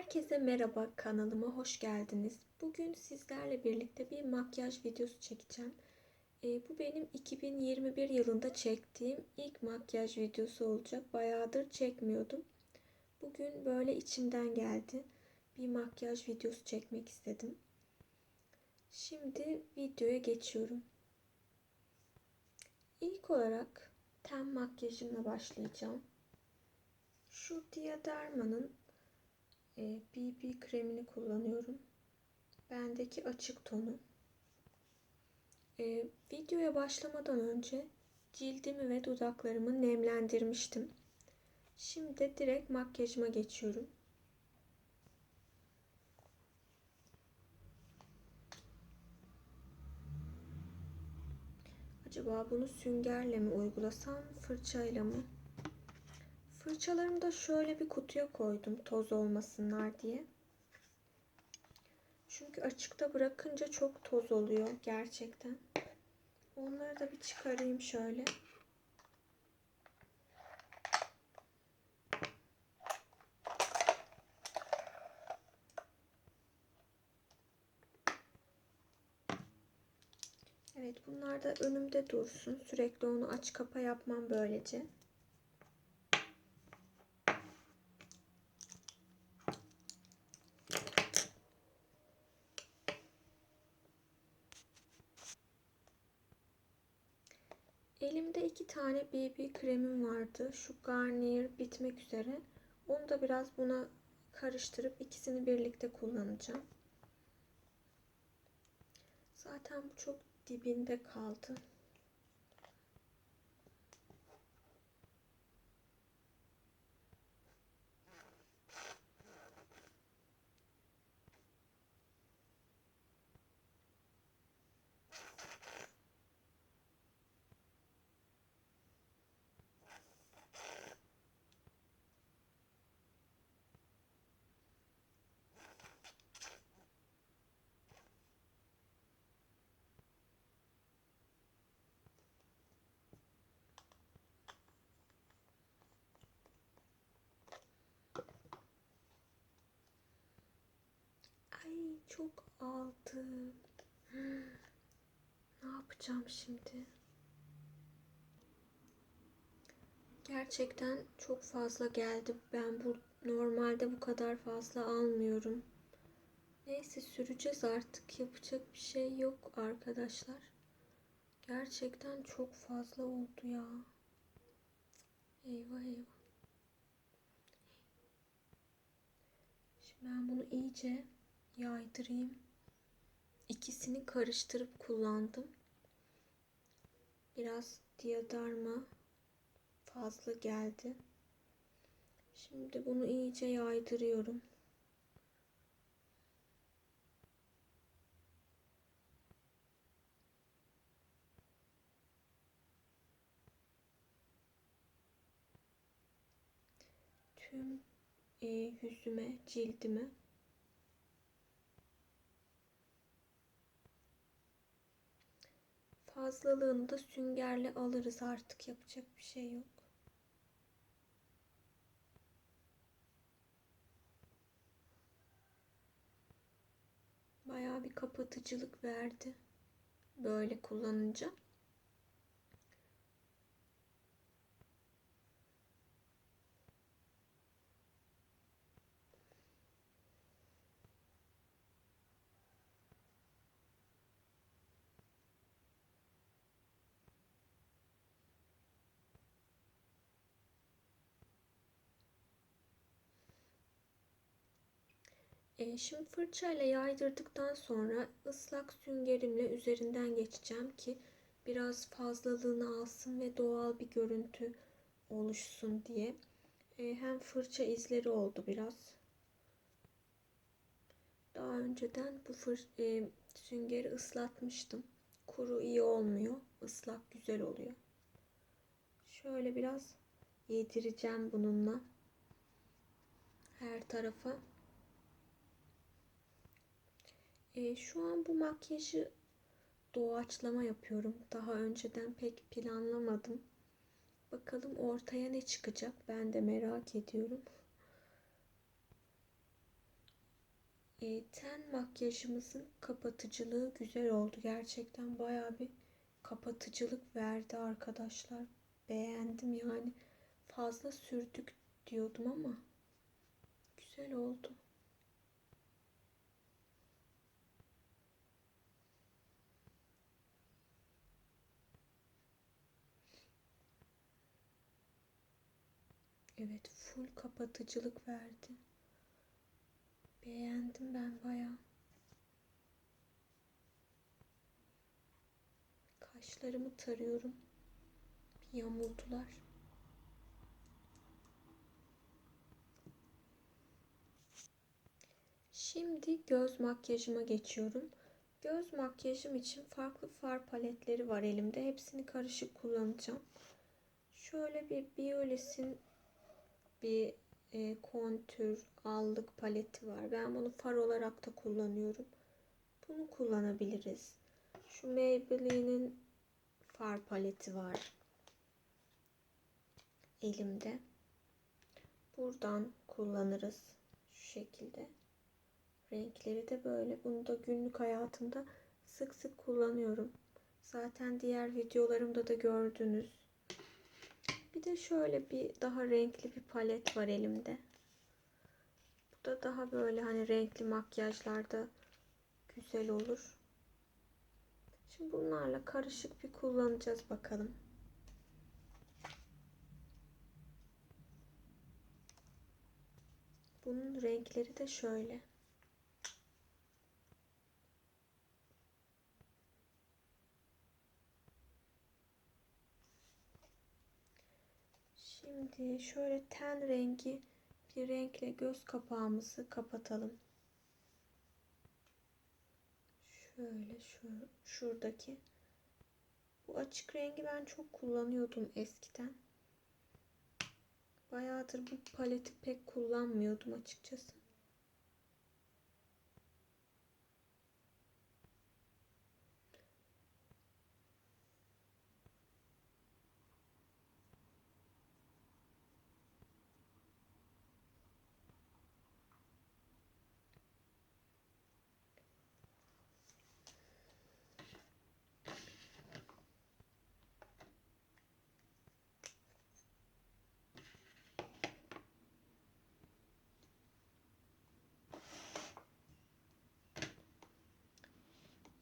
Herkese merhaba kanalıma hoş geldiniz. Bugün sizlerle birlikte bir makyaj videosu çekeceğim. Ee, bu benim 2021 yılında çektiğim ilk makyaj videosu olacak. Bayağıdır çekmiyordum. Bugün böyle içimden geldi. Bir makyaj videosu çekmek istedim. Şimdi videoya geçiyorum. İlk olarak ten makyajımla başlayacağım. Şu Diaderma'nın BB e, kremini kullanıyorum. Bendeki açık tonu. Ee, videoya başlamadan önce cildimi ve dudaklarımı nemlendirmiştim. Şimdi direkt makyajıma geçiyorum. Acaba bunu süngerle mi uygulasam, fırçayla mı? Fırçalarımı da şöyle bir kutuya koydum toz olmasınlar diye. Çünkü açıkta bırakınca çok toz oluyor gerçekten. Onları da bir çıkarayım şöyle. Evet bunlar da önümde dursun. Sürekli onu aç kapa yapmam böylece. Elimde iki tane BB kremim vardı. Şu Garnier bitmek üzere. Onu da biraz buna karıştırıp ikisini birlikte kullanacağım. Zaten bu çok dibinde kaldı. Çok aldım. Ne yapacağım şimdi? Gerçekten çok fazla geldi. Ben bu normalde bu kadar fazla almıyorum. Neyse süreceğiz artık. Yapacak bir şey yok arkadaşlar. Gerçekten çok fazla oldu ya. Eyvah eyvah. Şimdi ben bunu iyice yaydırayım. İkisini karıştırıp kullandım. Biraz diadarma fazla geldi. Şimdi bunu iyice yaydırıyorum. Tüm e, yüzüme, cildime Fazlalığını da süngerle alırız artık yapacak bir şey yok. Bayağı bir kapatıcılık verdi. Böyle kullanınca. E, şimdi fırçayla yaydırdıktan sonra ıslak süngerimle üzerinden geçeceğim ki biraz fazlalığını alsın ve doğal bir görüntü oluşsun diye. E, hem fırça izleri oldu biraz. Daha önceden bu fır, e, süngeri ıslatmıştım. Kuru iyi olmuyor. Islak güzel oluyor. Şöyle biraz yedireceğim bununla. Her tarafa. E, şu an bu makyajı doğaçlama yapıyorum. Daha önceden pek planlamadım. Bakalım ortaya ne çıkacak ben de merak ediyorum. E, ten makyajımızın kapatıcılığı güzel oldu. Gerçekten bayağı bir kapatıcılık verdi arkadaşlar. Beğendim yani. Fazla sürdük diyordum ama güzel oldu. Evet, full kapatıcılık verdi. Beğendim ben bayağı. Kaşlarımı tarıyorum. Bir yamuldular. Şimdi göz makyajıma geçiyorum. Göz makyajım için farklı far paletleri var elimde. Hepsini karışık kullanacağım. Şöyle bir Biolis'in bir e, kontür allık paleti var. Ben bunu far olarak da kullanıyorum. Bunu kullanabiliriz. Şu Maybelline'in far paleti var. Elimde. Buradan kullanırız. Şu şekilde. Renkleri de böyle. Bunu da günlük hayatımda sık sık kullanıyorum. Zaten diğer videolarımda da gördünüz. Bir de şöyle bir daha renkli bir palet var elimde. Bu da daha böyle hani renkli makyajlarda güzel olur. Şimdi bunlarla karışık bir kullanacağız bakalım. Bunun renkleri de şöyle. Şimdi şöyle ten rengi bir renkle göz kapağımızı kapatalım. Şöyle şu şuradaki. Bu açık rengi ben çok kullanıyordum eskiden. Bayağıdır bu paleti pek kullanmıyordum açıkçası.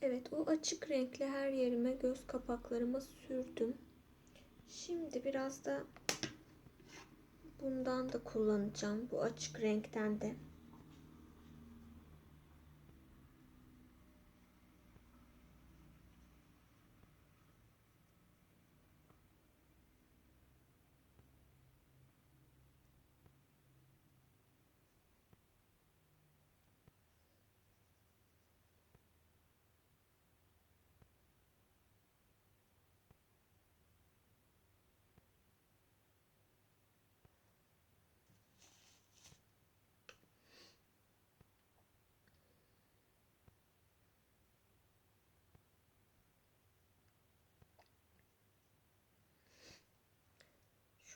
Evet o açık renkli her yerime göz kapaklarıma sürdüm. Şimdi biraz da bundan da kullanacağım. Bu açık renkten de.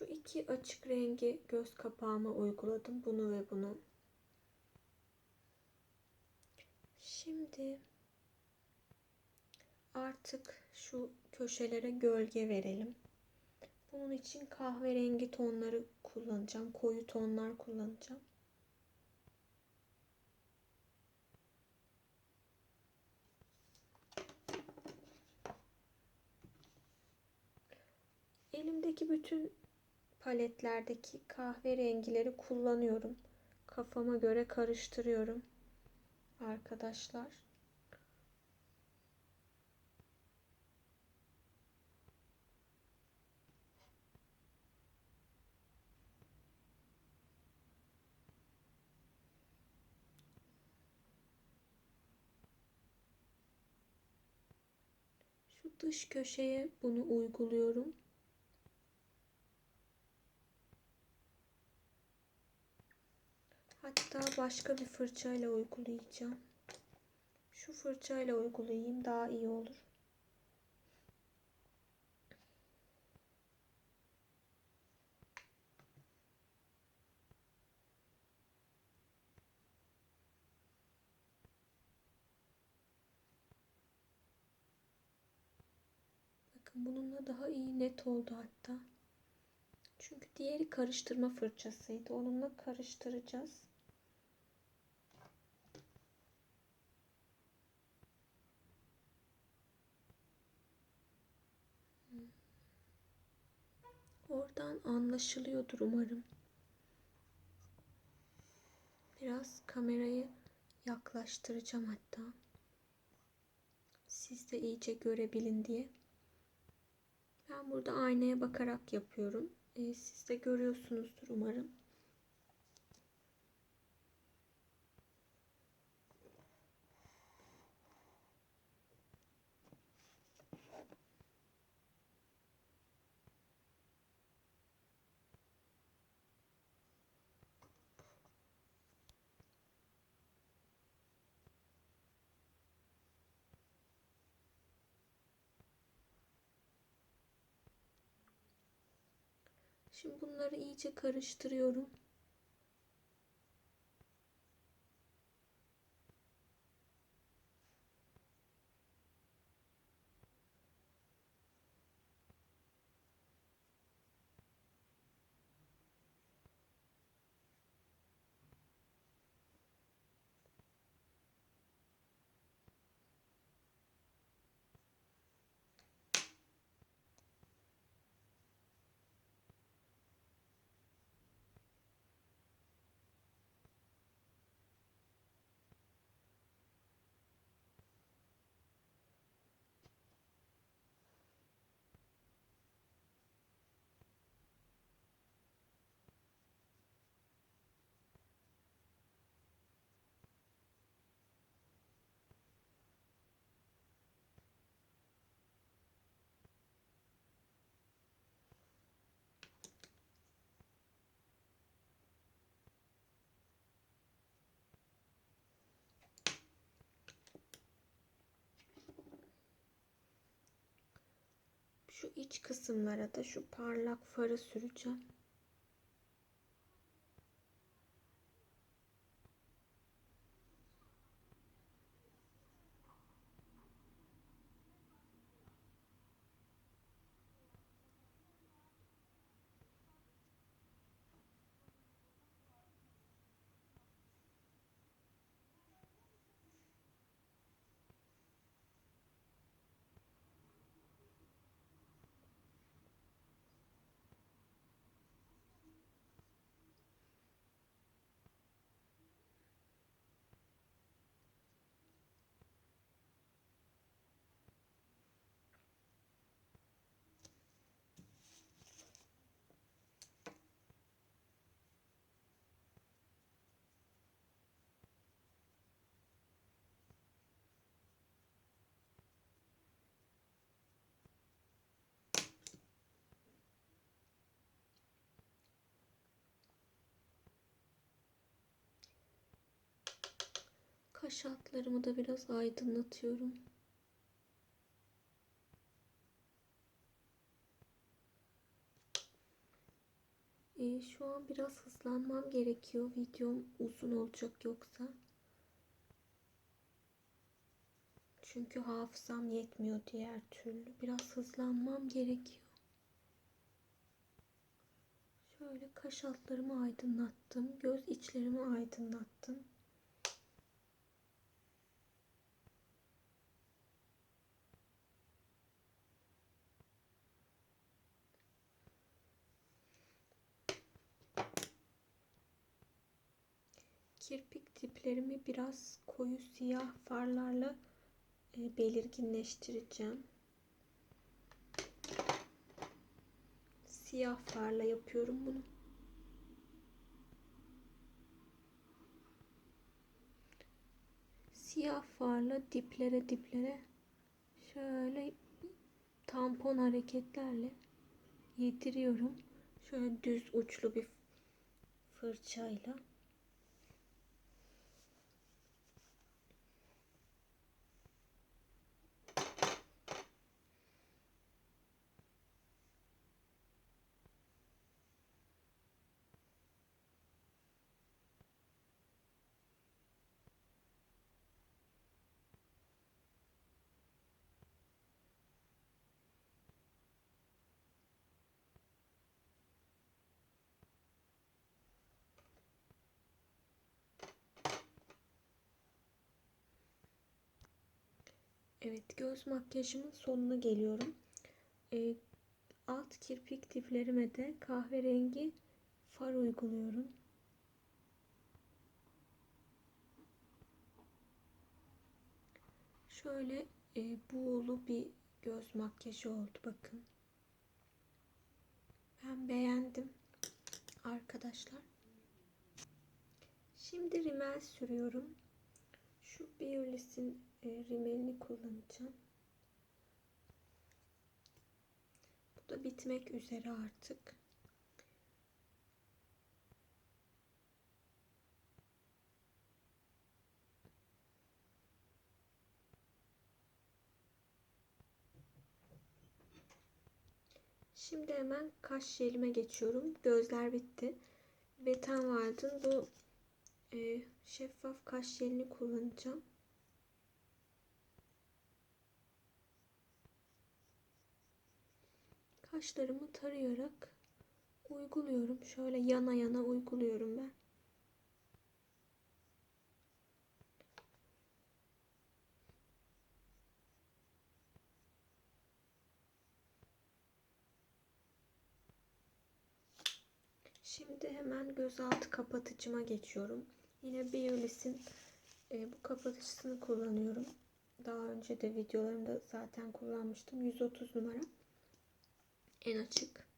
Şu iki açık rengi göz kapağıma uyguladım. Bunu ve bunu. Şimdi artık şu köşelere gölge verelim. Bunun için kahverengi tonları kullanacağım. Koyu tonlar kullanacağım. Elimdeki bütün paletlerdeki kahverengileri kullanıyorum. Kafama göre karıştırıyorum. Arkadaşlar. Şu dış köşeye bunu uyguluyorum. Hatta başka bir fırçayla uygulayacağım. Şu fırçayla uygulayayım daha iyi olur. Bakın bununla daha iyi net oldu hatta. Çünkü diğeri karıştırma fırçasıydı. Onunla karıştıracağız. Oradan anlaşılıyordur umarım. Biraz kamerayı yaklaştıracağım hatta. Siz de iyice görebilin diye. Ben burada aynaya bakarak yapıyorum. Ee, siz de görüyorsunuzdur umarım. Şimdi bunları iyice karıştırıyorum. Şu iç kısımlara da şu parlak farı süreceğim. Kaş altlarımı da biraz aydınlatıyorum. Ee, şu an biraz hızlanmam gerekiyor. Videom uzun olacak yoksa. Çünkü hafızam yetmiyor diğer türlü. Biraz hızlanmam gerekiyor. Şöyle kaş altlarımı aydınlattım. Göz içlerimi aydınlattım. Kirpik diplerimi biraz koyu siyah farlarla e, belirginleştireceğim. Siyah farla yapıyorum bunu. Siyah farla diplere diplere şöyle tampon hareketlerle yediriyorum. Şöyle düz uçlu bir fırçayla. Evet göz makyajımın sonuna geliyorum. Ee, alt kirpik diplerime de kahverengi far uyguluyorum. Şöyle e, buğulu bir göz makyajı oldu bakın. Ben beğendim arkadaşlar. Şimdi rimel sürüyorum. Şu Biolis'in e, rimelini kullanacağım. Bu da bitmek üzere artık. Şimdi hemen kaş jelime geçiyorum. Gözler bitti. Ve Ten Wild'ın bu e, şeffaf kaş jelini kullanacağım. Kaşlarımı tarayarak uyguluyorum. Şöyle yana yana uyguluyorum ben. Şimdi hemen gözaltı kapatıcıma geçiyorum. Yine Biolis'in e, bu kapatıcısını kullanıyorum. Daha önce de videolarımda zaten kullanmıştım. 130 numara. En açık.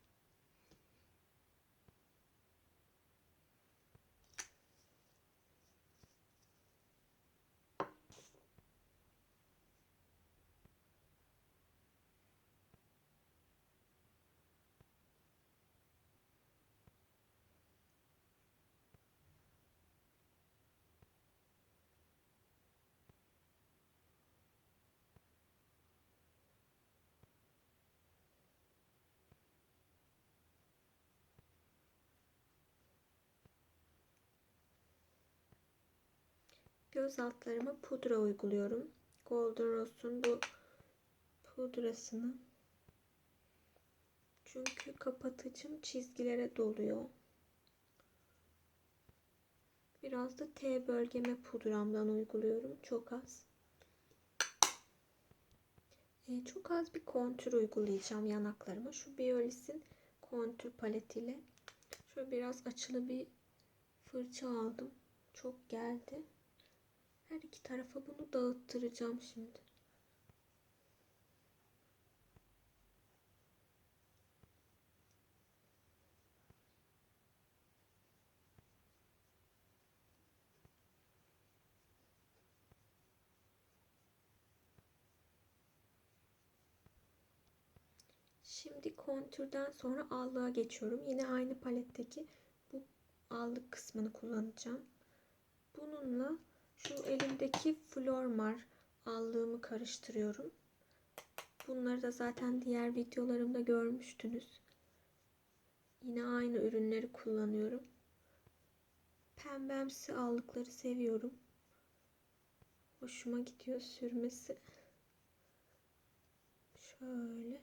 Göz altlarıma pudra uyguluyorum. Golden Rose'un bu pudrasını. Çünkü kapatıcım çizgilere doluyor. Biraz da T bölgeme pudramdan uyguluyorum. Çok az. Ee, çok az bir kontür uygulayacağım yanaklarıma. Şu Biolis'in kontür paletiyle. Şöyle biraz açılı bir fırça aldım. Çok geldi. Her iki tarafa bunu dağıttıracağım şimdi. Şimdi kontürden sonra allığa geçiyorum. Yine aynı paletteki bu allık kısmını kullanacağım. Bununla şu elimdeki Flormar allığımı karıştırıyorum. Bunları da zaten diğer videolarımda görmüştünüz. Yine aynı ürünleri kullanıyorum. Pembemsi allıkları seviyorum. Hoşuma gidiyor sürmesi. Şöyle.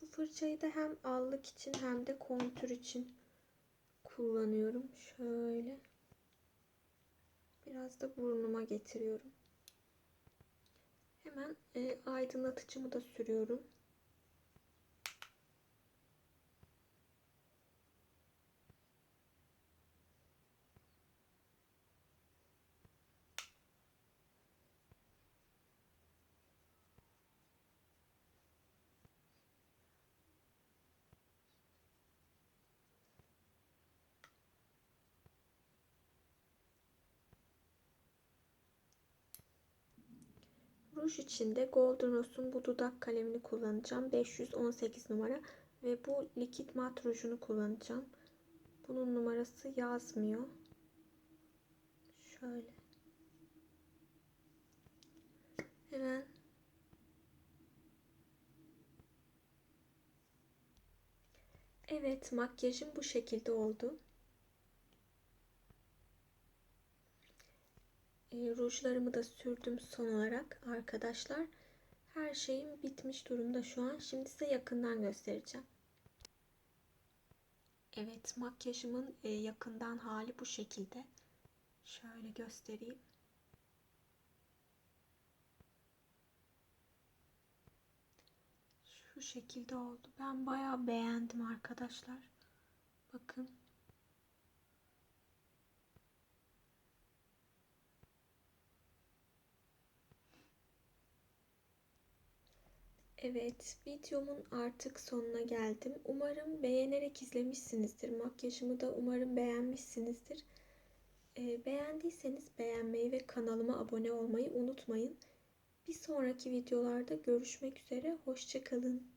Bu fırçayı da hem allık için hem de kontür için kullanıyorum. Şöyle. Biraz da burnuma getiriyorum. Hemen e, aydınlatıcımı da sürüyorum. Ruj için de Golden Rose'un bu dudak kalemini kullanacağım. 518 numara ve bu likit mat rujunu kullanacağım. Bunun numarası yazmıyor. Şöyle. Hemen Evet, makyajım bu şekilde oldu. E, rujlarımı da sürdüm son olarak arkadaşlar. Her şeyim bitmiş durumda şu an. Şimdi size yakından göstereceğim. Evet makyajımın e, yakından hali bu şekilde. Şöyle göstereyim. Şu şekilde oldu. Ben bayağı beğendim arkadaşlar. Bakın. Evet, videomun artık sonuna geldim. Umarım beğenerek izlemişsinizdir. Makyajımı da umarım beğenmişsinizdir. Ee, beğendiyseniz beğenmeyi ve kanalıma abone olmayı unutmayın. Bir sonraki videolarda görüşmek üzere. Hoşçakalın.